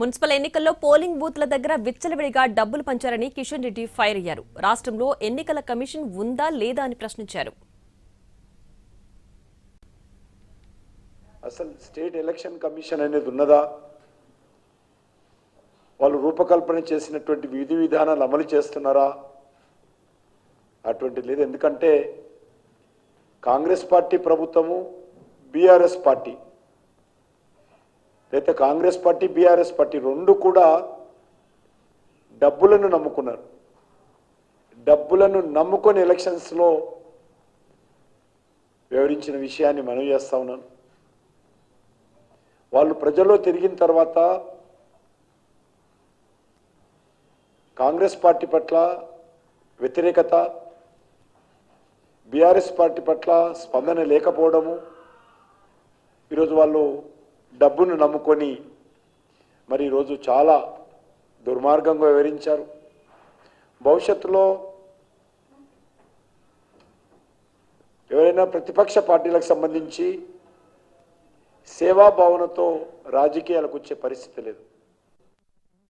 Municipal ఎన్నికల్లో polling బూత్ల దగ్గర విచ్చలవిడిగా డబ్బులు పంచారని కిషన్ రెడ్డి ఫైర్ అయ్యారు. రాష్ట్రంలో ఎన్నికల కమిషన్ ఉందా లేదా అని ప్రశ్నించారు. అసలు స్టేట్ ఎలక్షన్ కమిషన్ అనేది ఉన్నదా? వాళ్ళు రూపకల్పన చేసినటువంటి విధి విధానాలు అమలు చేస్తున్నారా? అటువంటి లేదు. ఎందుకంటే కాంగ్రెస్ పార్టీ ప్రభుత్వము బీఆర్ఎస్ పార్టీ లేదా కాంగ్రెస్ పార్టీ బీఆర్ఎస్ పార్టీ రెండు కూడా డబ్బులను నమ్ముకున్నారు. డబ్బులను నమ్ముకొని ఎలక్షన్స్లో వివరించిన విషయాన్ని మనం చేస్తా ఉన్నాను వాళ్ళు ప్రజల్లో తిరిగిన తర్వాత కాంగ్రెస్ పార్టీ పట్ల వ్యతిరేకత బీఆర్ఎస్ పార్టీ పట్ల స్పందన లేకపోవడము ఈరోజు వాళ్ళు డబ్బును నమ్ముకొని మరి ఈరోజు చాలా దుర్మార్గంగా వివరించారు భవిష్యత్తులో ఎవరైనా ప్రతిపక్ష పార్టీలకు సంబంధించి సేవాభావనతో రాజకీయాలకు వచ్చే పరిస్థితి లేదు.